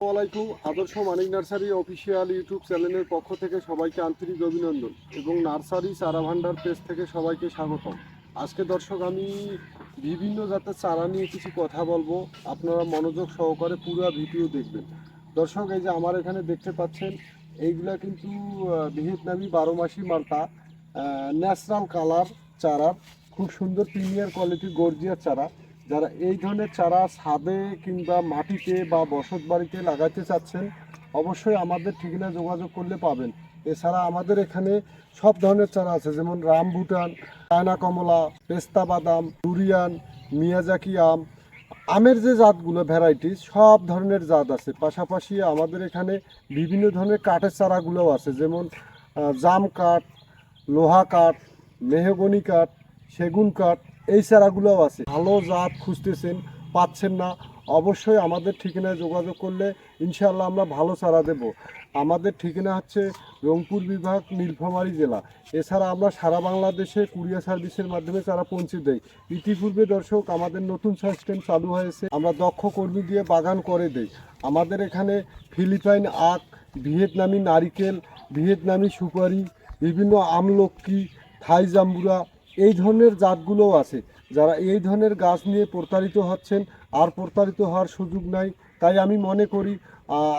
আসসালামাইকুম আদর্শ মানিক nursery official YouTube চ্যানেলের পক্ষ থেকে সবাইকে আন্তরিক অভিনন্দন এবং নার্সারি চারা ভান্ডার পেজ থেকে সবাইকে স্বাগতম। আজকে দর্শক, আমি বিভিন্ন জাতের চারা নিয়ে কিছু কথা বলব। আপনারা মনোযোগ সহকারে পুরো ভিডিও দেখবেন। দর্শক, এই যে আমার এখানে দেখতে পাচ্ছেন, এইগুলা কিন্তু ভিয়েতনামি বারো মাসি মালটা ন্যাচারাল কালার চারা, খুব সুন্দর প্রিমিয়ার কোয়ালিটির গর্জিয়ার চারা। যারা এই ধরনের চারা ছাদে কিংবা মাটিতে বা বসত বাড়িতে লাগাতে চাচ্ছেন, অবশ্যই আমাদের ঠিকানা যোগাযোগ করলে পাবেন। এছাড়া আমাদের এখানে সব ধরনের চারা আছে, যেমন রামভুটান, চায়না কমলা, পেস্তা বাদাম, ডুরিয়ান, মিয়াজাকি আম, আমের যে জাতগুলো ভ্যারাইটি সব ধরনের জাত আছে। পাশাপাশি আমাদের এখানে বিভিন্ন ধরনের কাঠের চারাগুলোও আছে, যেমন জাম কাঠ, লোহা কাঠ, মেহগনি কাঠ, সেগুন কাঠ এই চারাগুলোও আছে। ভালো জাত খুঁজতেছেন, পাচ্ছেন না, অবশ্যই আমাদের ঠিকানায় যোগাযোগ করলে ইনশাআল্লাহ আমরা ভালো চারা দেব। আমাদের ঠিকানা হচ্ছে রংপুর বিভাগ, নীলফামারী জেলা। এছাড়া আমরা সারা বাংলাদেশে কুরিয়ার সার্ভিসের মাধ্যমে চারা পৌঁছে দেই। ইতিপূর্বে দর্শক, আমাদের নতুন সিস্টেম চালু হয়েছে। আমরা দক্ষ কর্মী দিয়ে বাগান করে দেই। আমাদের এখানে ফিলিপাইন আখ, ভিয়েতনামি নারিকেল, ভিয়েতনামি সুপারি, বিভিন্ন আমলক্কি থাই জাম্বুরা এই ধরনের জাতগুলোও আছে। যারা এই ধরনের গাছ নিয়ে প্রতারিত হচ্ছেন, আর প্রতারিত হওয়ার সুযোগ নাই। তাই আমি মনে করি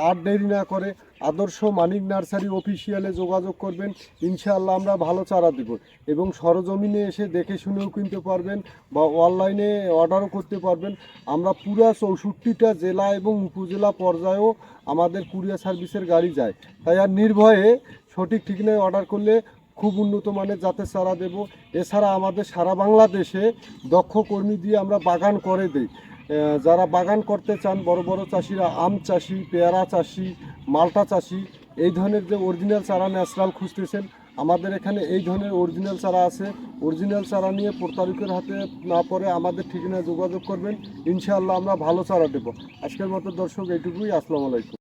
আর দেরি না করে আদর্শ মানিক নার্সারি অফিসিয়ালে যোগাযোগ করবেন। ইনশাআল্লাহ আমরা ভালো চারা দেব এবং সরজমিনে এসে দেখে শুনেও কিনতে পারবেন বা অনলাইনে অর্ডারও করতে পারবেন। আমরা পুরা চৌষট্টিটা জেলা এবং উপজেলা পর্যায়েও আমাদের কুরিয়ার সার্ভিসের গাড়ি যায়। তাই আর নির্ভয়ে সঠিক ঠিকানায় অর্ডার করলে খুব উন্নত মানের জাতের চারা দেব। এছাড়া আমাদের সারা বাংলাদেশে দক্ষ কর্মী দিয়ে আমরা বাগান করে দিই। যারা বাগান করতে চান, বড় বড় চাষিরা, আম চাষি, পেয়ারা চাষি, মালটা চাষি, এই ধরনের যে অরিজিনাল চারা ন্যাচারাল খুঁজতেছেন, আমাদের এখানে এই ধরনের অরিজিনাল চারা আছে। অরিজিনাল চারা নিয়ে প্রতারকের হাতে না পড়ে আমাদের ঠিকানায় যোগাযোগ করবেন। ইনশাআল্লাহ আমরা ভালো চারা দেবো। আজকের মতো দর্শক, এইটুকুই। আসসালামু আলাইকুম।